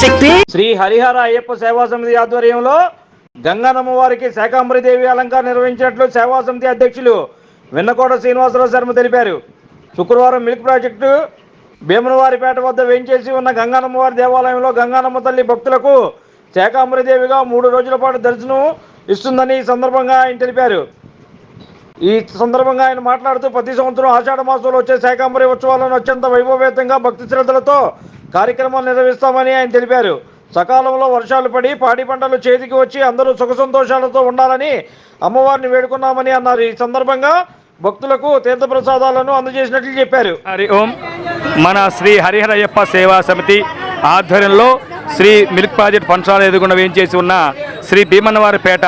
శక్తి శ్రీ హరిహర అయ్యప్ప సేవా సమితి ఆధ్వర్యంలో గంగానమ్మ వారికి శాకాంబరిదేవి అలంకారం నిర్వహించినట్లు సేవా సమితి అధ్యక్షులు వెన్నకోట శ్రీనివాసరావు శర్మ తెలిపారు. శుక్రవారం మిల్క్ ప్రాజెక్టు భీమనవారిపేట వద్ద వేయించేసి ఉన్న గంగానమ్మ వారి దేవాలయంలో గంగానమ్మ తల్లి భక్తులకు శాకాంబరిదేవిగా మూడు రోజుల పాటు దర్శనం ఇస్తుందని ఈ సందర్భంగా ఆయన తెలిపారు. ఈ సందర్భంగా ఆయన మాట్లాడుతూ ప్రతి సంవత్సరం ఆషాఢ మాసంలో వచ్చే శాకాంబరి ఉత్సవాలను అత్యంత వైభవేతంగా భక్తి శ్రద్ధలతో కార్యక్రమాలు నిర్వహిస్తామని ఆయన తెలిపారు. సకాలంలో వర్షాలు పడి పాడి పంటలు చేతికి వచ్చి అందరూ సుఖ సంతోషాలతో ఉండాలని అమ్మవారిని వేడుకున్నామని అన్నారు. ఈ సందర్భంగా భక్తులకు తీర్థప్రసాదాలను అందజేసినట్లు చెప్పారు. హరి ఓం. మన శ్రీ హరిహరయ్యప్ప సేవా సమితి ఆధ్వర్యంలో శ్రీ మిల్క్ ప్రాజెక్ట్ పంచాల ఎదుగుండ వేయించేసి ఉన్న శ్రీ భీమన్నవారిపేట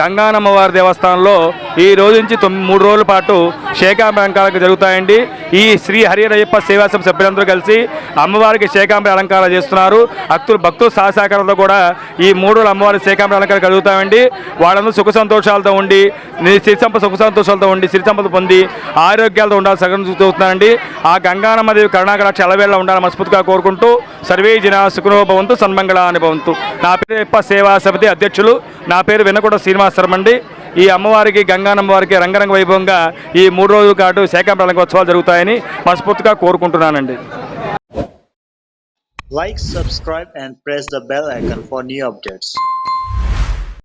గంగానమ్మవారి దేవస్థానంలో ఈ రోజు నుంచి మూడు రోజుల పాటు శేఖాంబరంకాలకు జరుగుతాయండి. ఈ శ్రీ హరిహరయ్యప్ప సేవా సభ్యులందరూ కలిసి అమ్మవారికి శేఖాంబరి అలంకారాలు చేస్తున్నారు. భక్తులు భక్తుల సహసహకారంతో కూడా ఈ మూడు రోజులు అమ్మవారి శేఖాంబరి అలంకారం కలుగుతామండి వాళ్ళందరూ సుఖ సంతోషాలతో ఉండి సిరిసంప సుఖ సంతోషాలతో ఉండి సిరిసంపద పొంది ఆరోగ్యాలతో ఉండాలి సగం చూస్తున్నానండి ఆ గంగానమ్మదేవి కరుణాకరాక్ష అలవేళ ఉండాలని మనస్ఫూర్తిగా కోరుకుంటూ సర్వే జన సుఖనోభవంతు సన్మంగళ భవంతు. నా పేరు అయ్యప్ప సేవా సమితి అధ్యక్షులు. నా పేరు వెనకొండ శ్రీనివాసరం అండి. ఈ అమ్మవారికి గంగానమ్మవారికి రంగరంగ వైభవంగా ఈ మూడు రోజుల పాటు శాఖాంబరంగ ఉత్సవాలు జరుగుతాయని మనస్ఫూర్తిగా కోరుకుంటున్నానండి. Like subscribe and press the bell icon for new updates